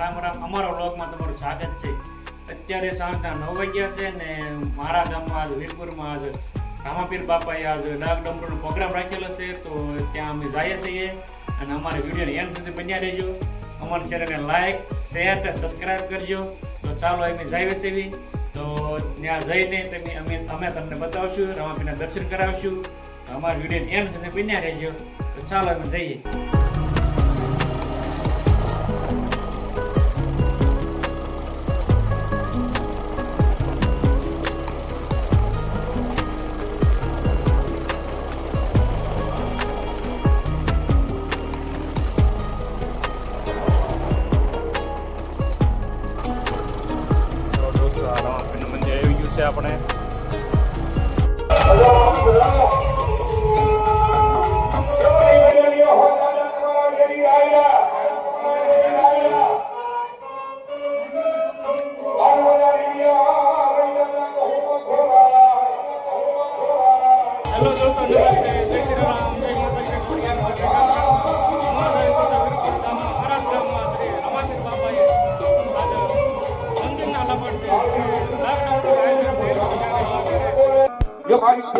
રામ રામ અમારા બ્લોગમાં તમારું સ્વાગત છે. અત્યારે સાંજના નવ વાગ્યા છે ને મારા ગામમાં આજ વીરપુરમાં આજ રામાપીર બાપાએ આજ ડાક ડમરૂનો પ્રોગ્રામ રાખેલો છે, તો ત્યાં અમે જઈએ છીએ અને અમારા વિડીયોને એન્ડ સુધી બન્યા રહેજો. અમારી ચેનલને લાઈક, શેર અને સબસ્ક્રાઈબ કરજો. તો ચાલો અમે જઈએ છીએ. તો ત્યાં જઈને તમે અમે અમે તમને બતાવશું, રામાપીરના દર્શન કરાવશું. અમારા વિડીયોને એન્ડ સુધી બન્યા રહેજો. તો ચાલો અમે જઈએ.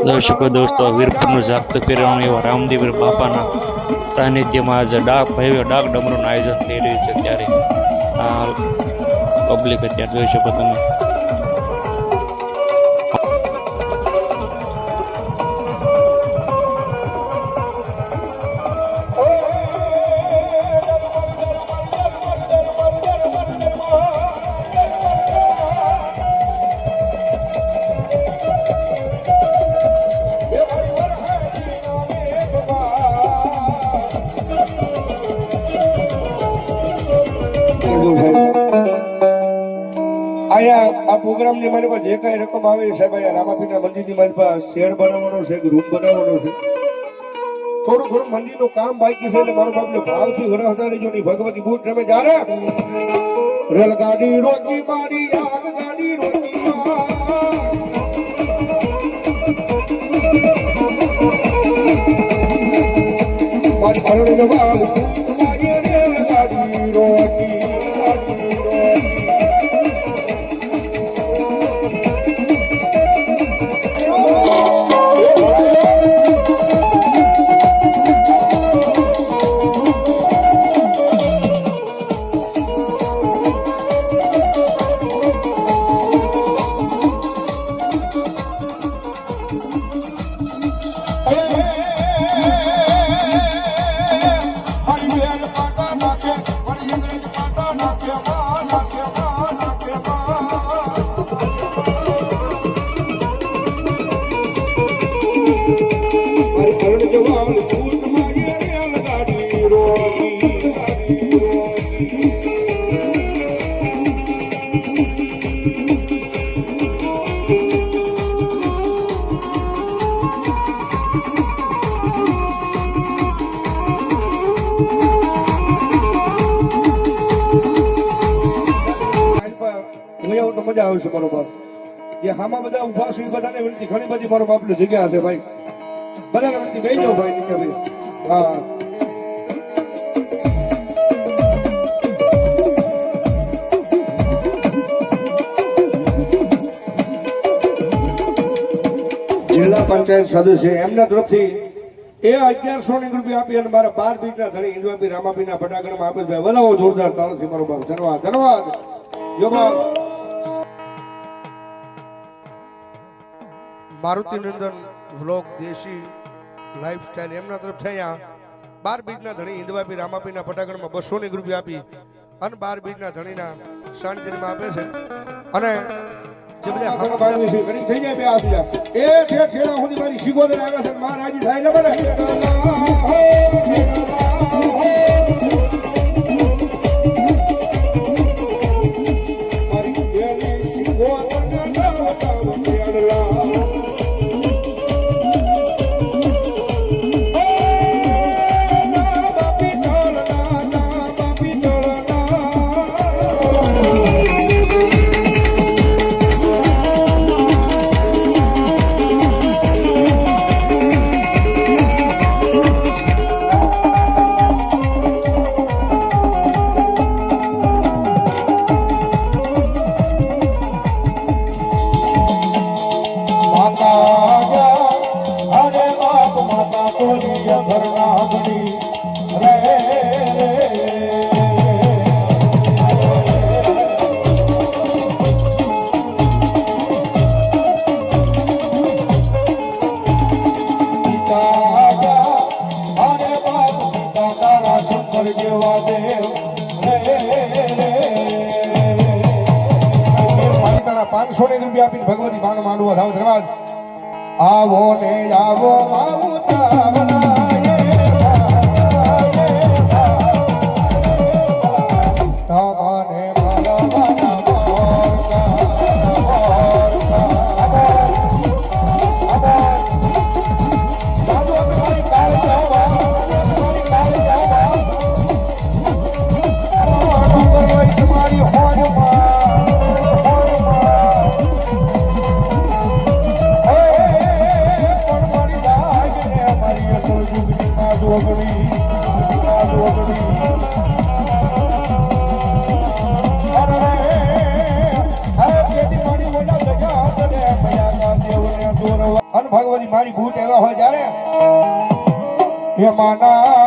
દર્શકો, દોસ્તો વીરપુરનું જાગતું પીરવાનું એવા રામદેવ બાપાના સાનિધ્યમાં આજે ડાક, ભવ્ય ડાક ડમરૂનું આયોજન થઈ રહ્યું છે. ત્યારે પબ્લિક અત્યારે જોઈ શકો તમે. અહીંયા ની મારી પાસે જે કઈ રકમ આવે સાહેબ, અહીંયા રામાપીરના મંદિરની મારી શેડ બનાવવાનો છે રૂમ બનાવવાનો છે. થોડું થોડું મંદિરનું કામ બાકી છે એટલે મારો બાપને ભાવથી વરસતા લેજો ની ભગવતી બૂટ રમે જારે રેલગાડી રોકી મારી આગ રોકી મારી. મારી I'm ball, rock your. મજા આવશે મારો બાપ. જે હામાં બધા ઊભા છે બધાને વિનંતી ઘણી બધી મારો બાપ જગ્યા છે ભાઈ. બધાને વિનંતી બેસી જાઓ ભાઈ હા. જિલ્લા પંચાયત સદસ્ય, એમના તરફથી એ અગિયારસો ની રૂપિયા આપી અને મારા બાર બીજ ના ધણી હિન્દુભાઈ રામાભાઈ ના ફટાકડામાં આપે બોલાવો જોરદાર તાળથી મારો બાપ. ધન્યવાદ ધન્યવાદ. જો મારુતિ નંદન વ્લોગ દેશી લાઈફસ્ટાઈલ એમના તરફથી અહીંયા બાર બીજના ધણી હિન્દવાપી રામાપીના ફટાકડમાં બસો ની રૂપિયા આપી અને બાર બીજના ધણીના સાનિધ્યમાં આપે છે. અને થઈ જાય બે જા એ છેડા સુધી મારી શીખો આવે છે મહારાજી થાય ને પાંચસો ને રૂપિયા આપીને ભગવતી માનો માંડવો થાવ ધન્યવાદ આવો ને આવો તમને ભગવતી મારી ભૂત એવા હોય જ્યારે. હે હાલો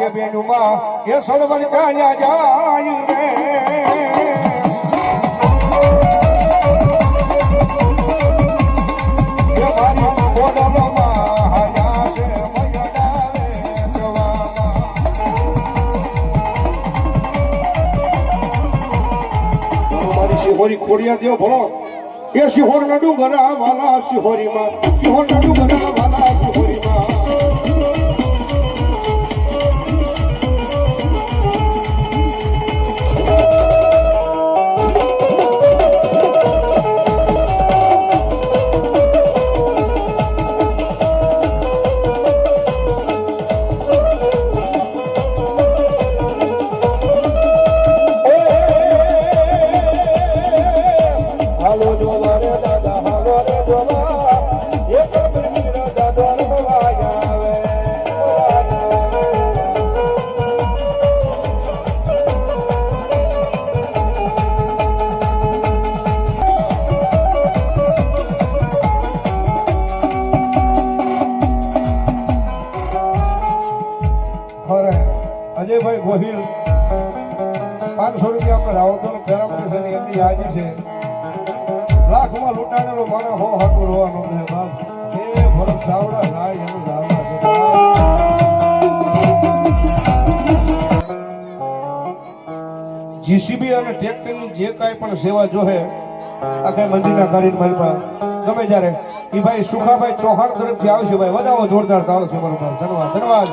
ભાગ્ય બેનુમાં એ સળવળ ચાલ્યા જાય રે. શિહોરી ખોડિયા દેવ ભણો. એ શિહોર ના ડુંગરા વાલા શિહોરીમાં. શિહોર ના ડુંગરા વાલા આપણે રાવતો છે એમની યાદી છે. લાખમાં લૂંટાડેલો મારે હો હાકું રોવાનો છે, બાપ. એ ભરત સાવડા રાય એનું જીસીબી અને ટ્રેક્ટરની જે કાંઈ પણ સેવા જોહે, આખા મંદિરના કરીને મારી પાસે ગમે જ્યારે એ ભાઈ સુખાભાઈ ચૌહાણ તરફથી આવશે ભાઈ. વધાવો જોરદાર તાળ છે મારો પાસે ધન્યવાદ ધન્યવાદ.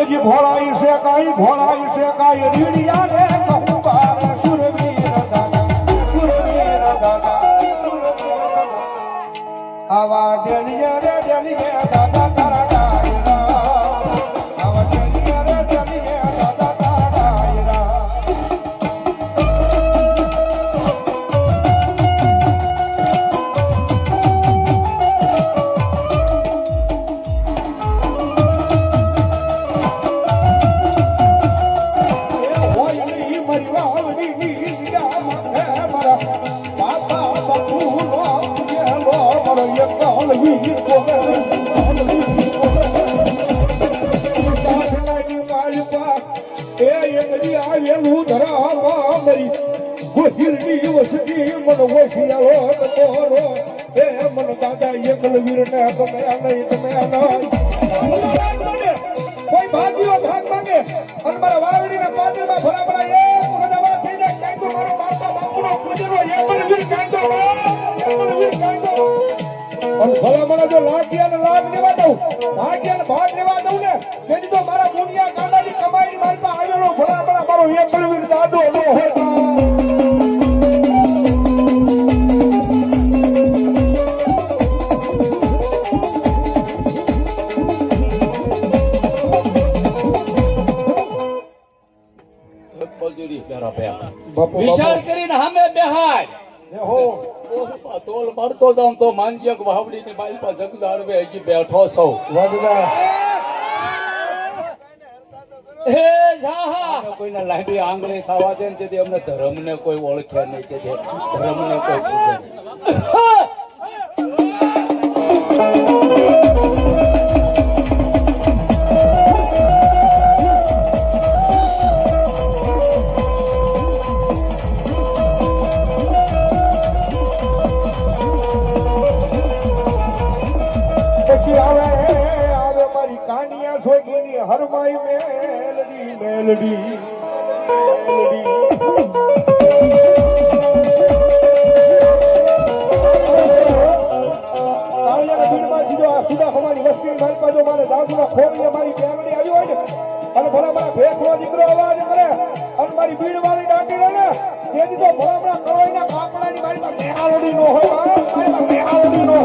એ જી ભોળાઈ છે કાઈ, ભોળાઈ છે કાઈ રીડિયા આવા ડેલિયા રે ડેલિયા ભાગ્યો ભાગ માંગે અને મારા કાંઈ તો જો લાગ્યા ને લાગ લેવા દઉં ભાગ્યા ને ભાગ લેવા દઉં ને, તેથી તો મારા મુનિયા વિચાર કરીને સામે બેહાડ. હો. તોલ મારતો જાઉં તો માનજક વાવડી ની બાઈ પર જગ જાળવે હજી બેઠો સૌ વાદલા હે જાહા કોઈને લાંબી આંગળી થવા દે ને તેથી અમને ધર્મ ને કોઈ ઓળખે નહીં તેથી ધર્મ ને કોઈ પછી આવે આવે મારી કાનિયા સોગીની હરમાઈ મેલડી મેલડી મારી મારે મારી ને મારા મારી બીડ વાળી દાટી રહે ને તેથી તો ભલા મારા કરોઈના કાપડાની મારી પાસે મેહાવડી નો હોય. મારી મેહાવડી નો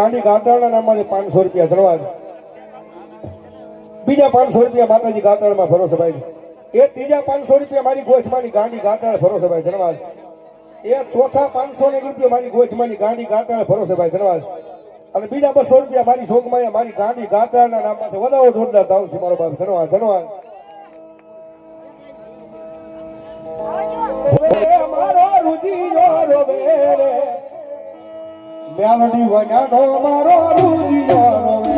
ગાંડી ગાતાળના અમારે પાંચસો રૂપિયા ધરવા બીજા પાંચસો રૂપિયા માતાજી ગાતાળમાં માં છે ભાઈ. એ ત્રીજા પાંચસો રૂપિયા મારી ગોઠમાની ગાંડી ગાતાળ ભરો છે ભાઈ ધન્યવાદ. એ ચોથા પાંચસો ને રૂપિયા મારી ગોઠમાની ગાંડી ગાતાળ ભરો છે ભાઈ ધન્યવાદ. અને બીજા બસો રૂપિયા મારી જોગમાં મારી ગાંડી ગાતાળના નામમાંથી વધારો જોરદાર ધાવ છે મારો બાપ ધન્યવાદ ધન્યવાદ. ઓરે મારો રુધિરો રોવે રે મેલડી વગાડો મારો રુધિરો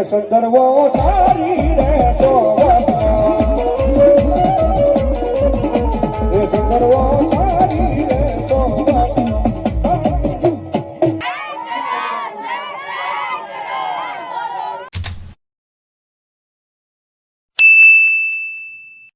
કે સંદર્ભો સારી રે સોવતા. સંદર્ભો